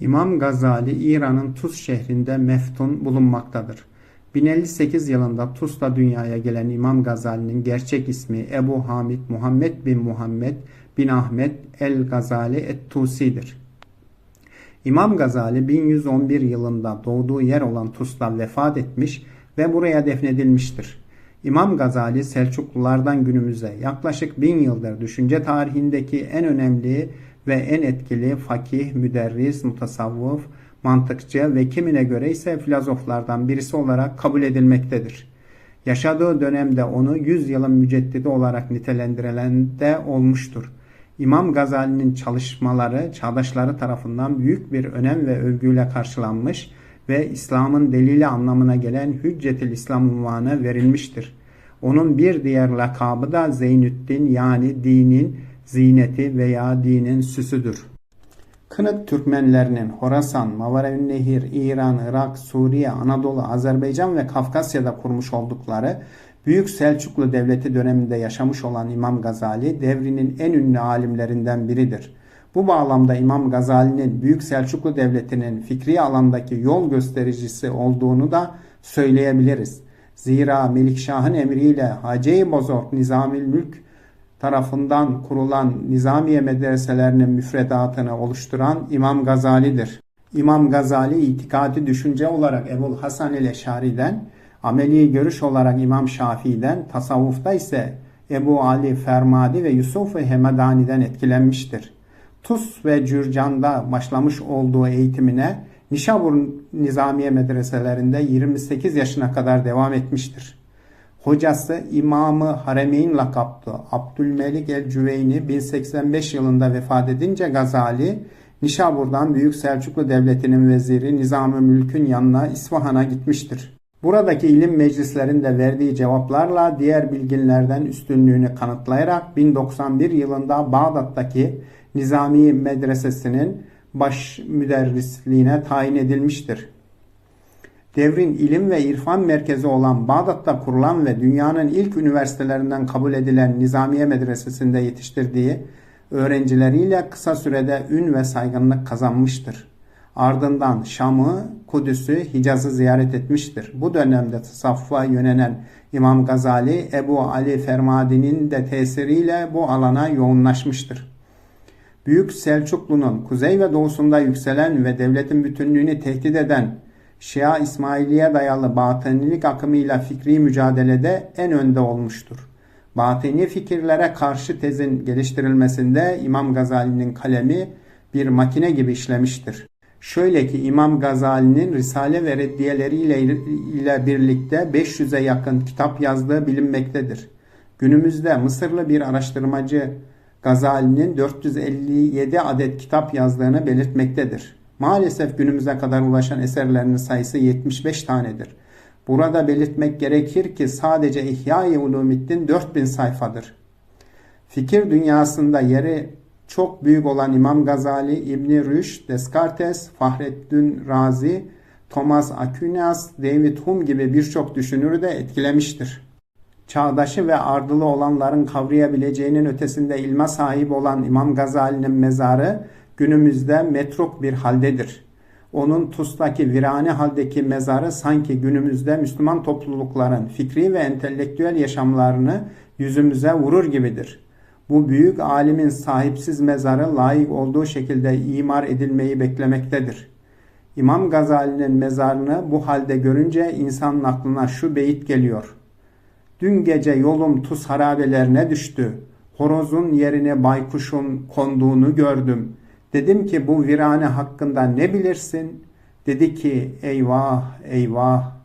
İmam Gazali İran'ın Tuz şehrinde meftun bulunmaktadır. 1058 yılında Tuz'da dünyaya gelen İmam Gazali'nin gerçek ismi Ebu Hamid Muhammed bin Muhammed bin Ahmet el-Gazali et-Tusi'dir. İmam Gazali 1111 yılında doğduğu yer olan Tuz'da vefat etmiş ve buraya defnedilmiştir. İmam Gazali Selçuklulardan günümüze yaklaşık bin yıldır düşünce tarihindeki en önemli ve en etkili fakih, müderris, mutasavvıf, mantıkçı ve kimine göre ise filozoflardan birisi olarak kabul edilmektedir. Yaşadığı dönemde onu 100 yılın müceddidi olarak nitelendirilen de olmuştur. İmam Gazali'nin çalışmaları çağdaşları tarafından büyük bir önem ve övgüyle karşılanmış ve İslam'ın delili anlamına gelen Hüccetül İslam unvanı verilmiştir. Onun bir diğer lakabı da Zeynüddin yani dinin zineti veya dinin süsüdür. Kınık Türkmenlerinin Horasan, Mavarevinnehir, İran, Irak, Suriye, Anadolu, Azerbaycan ve Kafkasya'da kurmuş oldukları Büyük Selçuklu Devleti döneminde yaşamış olan İmam Gazali devrinin en ünlü alimlerinden biridir. Bu bağlamda İmam Gazali'nin Büyük Selçuklu Devleti'nin fikri alandaki yol göstericisi olduğunu da söyleyebiliriz. Zira Melikşah'ın emriyle Hace-i Bozok Nizamil Mülk tarafından kurulan Nizamiye medreselerinin müfredatını oluşturan İmam Gazali'dir. İmam Gazali itikadi düşünce olarak Ebul Hasan ile Eşari'den, ameli görüş olarak İmam Şafii'den, tasavvufta ise Ebu Ali Fermadi ve Yusuf Hemedani'den etkilenmiştir. Tus ve Cürcan'da başlamış olduğu eğitimine Nişabur Nizamiye medreselerinde 28 yaşına kadar devam etmiştir. Hocası İmamı Haremeyn lakaplı Abdülmelik el-Cüveyni 1085 yılında vefat edince Gazali, Nişabur'dan Büyük Selçuklu Devleti'nin veziri Nizam-ı Mülk'ün yanına İsfahan'a gitmiştir. Buradaki ilim meclislerinde verdiği cevaplarla diğer bilginlerden üstünlüğünü kanıtlayarak 1091 yılında Bağdat'taki Nizami Medresesi'nin baş müderrisliğine tayin edilmiştir. Devrin ilim ve irfan merkezi olan Bağdat'ta kurulan ve dünyanın ilk üniversitelerinden kabul edilen Nizamiye Medresesi'nde yetiştirdiği öğrencileriyle kısa sürede ün ve saygınlık kazanmıştır. Ardından Şam'ı, Kudüs'ü, Hicaz'ı ziyaret etmiştir. Bu dönemde tasavvufa yönelen İmam Gazali, Ebu Ali Fermadi'nin de tesiriyle bu alana yoğunlaşmıştır. Büyük Selçuklu'nun kuzey ve doğusunda yükselen ve devletin bütünlüğünü tehdit eden Şia İsmailiye dayalı batınilik akımıyla fikri mücadelede en önde olmuştur. Batini fikirlere karşı tezin geliştirilmesinde İmam Gazali'nin kalemi bir makine gibi işlemiştir. Şöyle ki İmam Gazali'nin Risale ve Reddiyeleriyle ile birlikte 500'e yakın kitap yazdığı bilinmektedir. Günümüzde Mısırlı bir araştırmacı Gazali'nin 457 adet kitap yazdığını belirtmektedir. Maalesef günümüze kadar ulaşan eserlerinin sayısı 75 tanedir. Burada belirtmek gerekir ki sadece İhya-i Ulumiddin 4000 sayfadır. Fikir dünyasında yeri çok büyük olan İmam Gazali, İbni Rüşd, Descartes, Fahrettin Razi, Thomas Aquinas, David Hume gibi birçok düşünürü de etkilemiştir. Çağdaşı ve ardılı olanların kavrayabileceğinin ötesinde ilme sahip olan İmam Gazali'nin mezarı günümüzde metruk bir haldedir. Onun Tus'taki virane haldeki mezarı sanki günümüzde Müslüman toplulukların fikri ve entelektüel yaşamlarını yüzümüze vurur gibidir. Bu büyük alimin sahipsiz mezarı layık olduğu şekilde imar edilmeyi beklemektedir. İmam Gazali'nin mezarını bu halde görünce insanın aklına şu beyit geliyor. Dün gece yolum Tuz harabelerine düştü. Horozun yerine baykuşun konduğunu gördüm. Dedim ki bu virane hakkında ne bilirsin? Dedi ki eyvah eyvah